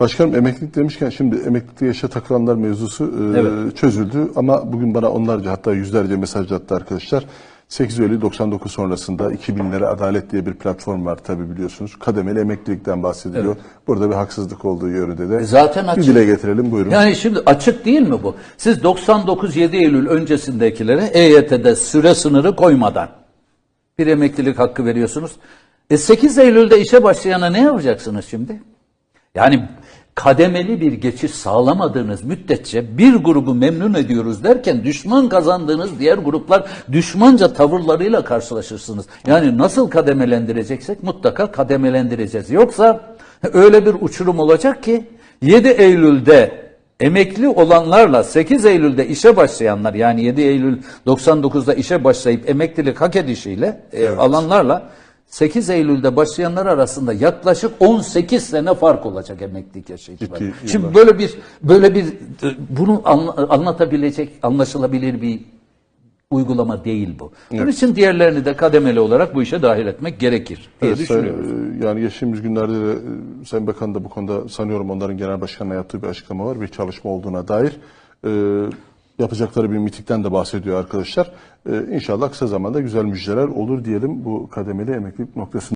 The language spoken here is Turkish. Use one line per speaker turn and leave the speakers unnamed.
Başkanım emeklilik demişken şimdi emeklilikte yaşa takılanlar mevzusu e,
Evet.
çözüldü ama bugün bana onlarca hatta yüzlerce mesaj attı arkadaşlar. 8 Eylül 99 sonrasında 2000'lere Adalet diye bir platform var tabi biliyorsunuz. Kademeli emeklilikten bahsediliyor. Burada bir haksızlık olduğu yönünde de
E zaten
bir
açık.
dile getirelim buyurun.
Yani şimdi açık değil mi bu? Siz 99 7 Eylül öncesindekilere EYT'de süre sınırı koymadan bir emeklilik hakkı veriyorsunuz. E 8 Eylül'de işe başlayana ne yapacaksınız şimdi? Yani kademeli bir geçiş sağlamadığınız müddetçe bir grubu memnun ediyoruz derken düşman kazandığınız diğer gruplar düşmanca tavırlarıyla karşılaşırsınız. Yani nasıl kademelendireceksek mutlaka kademelendireceğiz. Yoksa öyle bir uçurum olacak ki 7 Eylül'de emekli olanlarla 8 Eylül'de işe başlayanlar yani 7 Eylül 99'da işe başlayıp emeklilik hak edişiyle e, alanlarla 8 Eylül'de başlayanlar arasında yaklaşık 18 sene fark olacak emeklilik yaşı itibariyle.
yıllar.
Şimdi böyle bir böyle bir bunu anla- anlatabilecek, anlaşılabilir bir uygulama değil bu. Bunun için diğerlerini de kademeli olarak bu işe dahil etmek gerekir diye
Evet,
düşünüyoruz.
e, yani geçtiğimiz günlerde de e, Sayın Bakan da bu konuda sanıyorum onların genel başkanına yaptığı bir açıklama var. Bir çalışma olduğuna dair. E, yapacakları bir mitikten de bahsediyor arkadaşlar. E, inşallah kısa zamanda güzel müjdeler olur diyelim bu kademeli emeklilik noktasında.